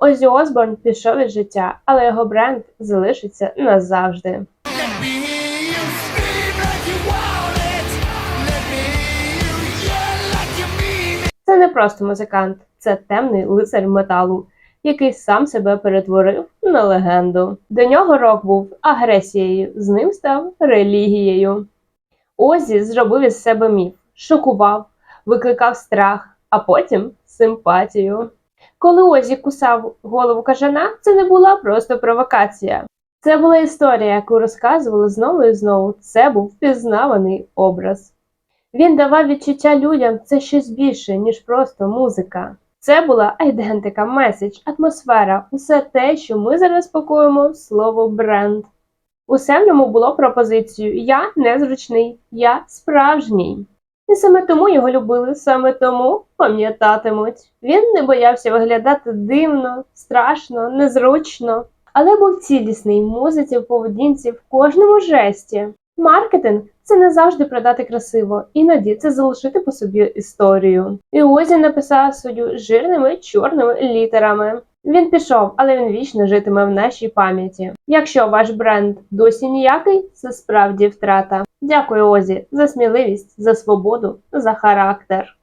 Озі Осборн пішов із життя, але його бренд залишиться назавжди. Це не просто музикант, це темний лицар металу, який сам себе перетворив на легенду. До нього рок був агресією, з ним став релігією. Озі зробив із себе міф, шокував, викликав страх, а потім симпатію. Коли Озі кусав голову кажана, це не була просто провокація. Це була історія, яку розказували знову і знову. Це був впізнаваний образ. Він давав відчуття людям це щось більше, ніж просто музика. Це була айдентика, меседж, атмосфера, усе те, що ми зараз пакуємо слово бренд. Усе в ньому було пропозицією Я незручний, я справжній. І саме тому його любили, саме тому пам'ятатимуть. Він не боявся виглядати дивно, страшно, незручно, але був цілісний в музиці, в поведінці, в кожному жесті. Маркетинг це не завжди продати красиво, іноді це залишити по собі історію. І Озі написав свою жирними чорними літерами. Він пішов, але він вічно житиме в нашій пам'яті. Якщо ваш бренд досі ніякий, це справді втрата. Дякую, Озі, за сміливість, за свободу, за характер.